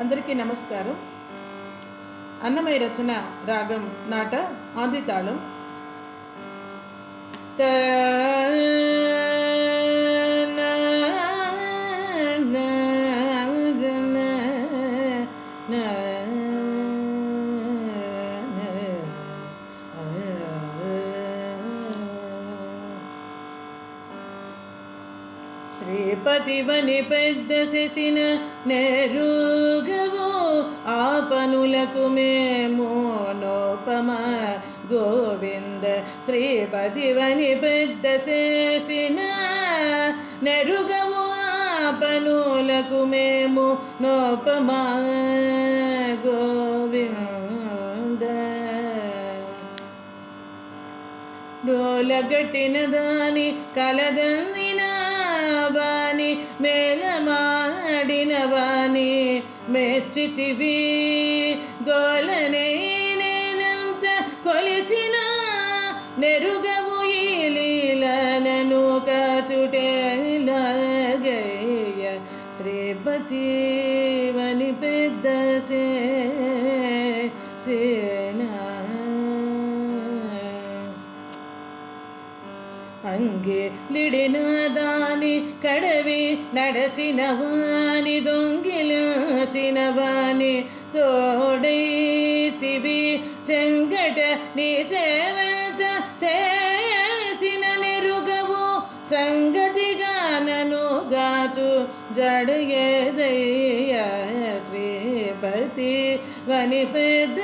అందరికీ నమస్కారం. అన్నమయ రచన రాగం నాట ఆదితాళం త శ్రీపతివని పెద్ద శశిన నెరుగవో ఆ పనులకు మేము నోపమ గోవింద శ్రీపతివని పెద్ద శశిన నెరుగవో ఆ పనులకు మేము నోపమా గోవింద. డోలగట్టిన దాని కలదన్నినా వాని మేలమాడిన వాని మెచ్చితివి గోలనే నేనంత కొలిచిన నెరుగవు ఈ లీలనను కాచుటేలాగయ్య శ్రీపతి వని పెద్ద సే సేనా అంగే లిడిన దాని కడవి నడచిన వాని దొంగిలిచిన వాని తోడైతివి చెంగట నీ సేవంత చేసిన నెరుగవు సంగతిగా నను గాచు జడయేదయ్య శ్రీపతి వని పెద్ద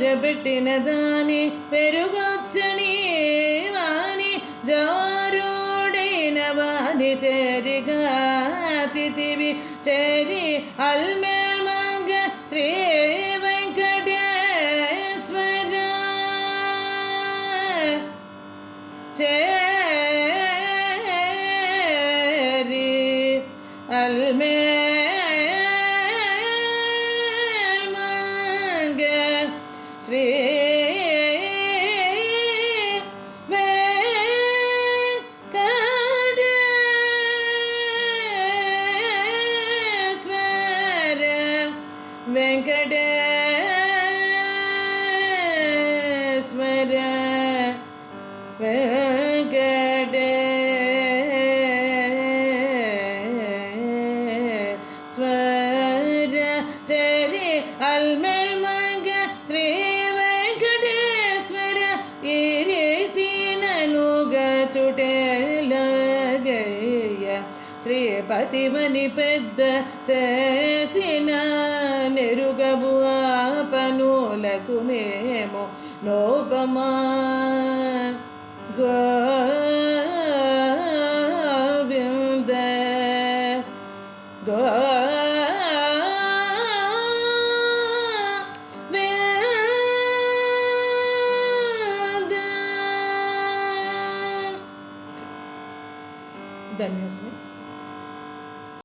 ദൂരപ്പെട്ടിനതാനെ പെരുകൊച്ചനീ വാനെ ജോരോടേന ചേരുക ചിതിവി ചേരി അൽമേ മങ്ക ശ്രീ വെങ്കടേശ്വര. ചേരി അൽമേൽ అల్మెల్ మంగ శ్రీ వెంకటేశ్వర ఈ రీతి ననుగా చుటేలగయ్య శ్రీపతిమని పెద్ద చేసిన నెరుగబు ఆ పనులకు మేము లోపమా గోవింద ధన్యవాదాలు